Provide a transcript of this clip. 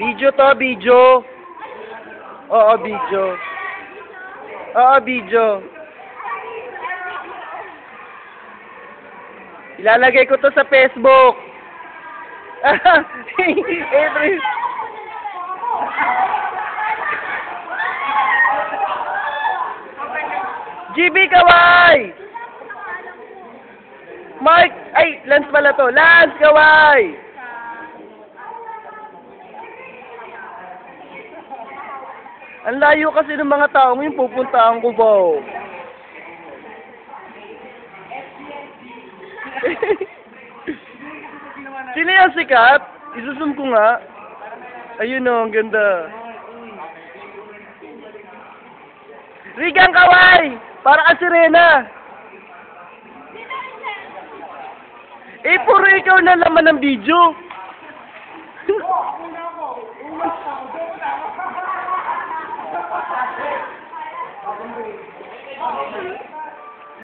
Video to, video. Oo, video. Oo, video. Ilalagay ko to sa Facebook. April. GB Kawai! Mark, ay, Lance pala to. Lance Kawai! Ang layo kasi ng mga taong yung pupuntahan ko ba? oh? Sino yung sikat? Isusum ko nga. Ayun o, ang ganda. Rigang Kawai! Para ka sirena! Eh, puro ikaw na laman ng video. Thank you.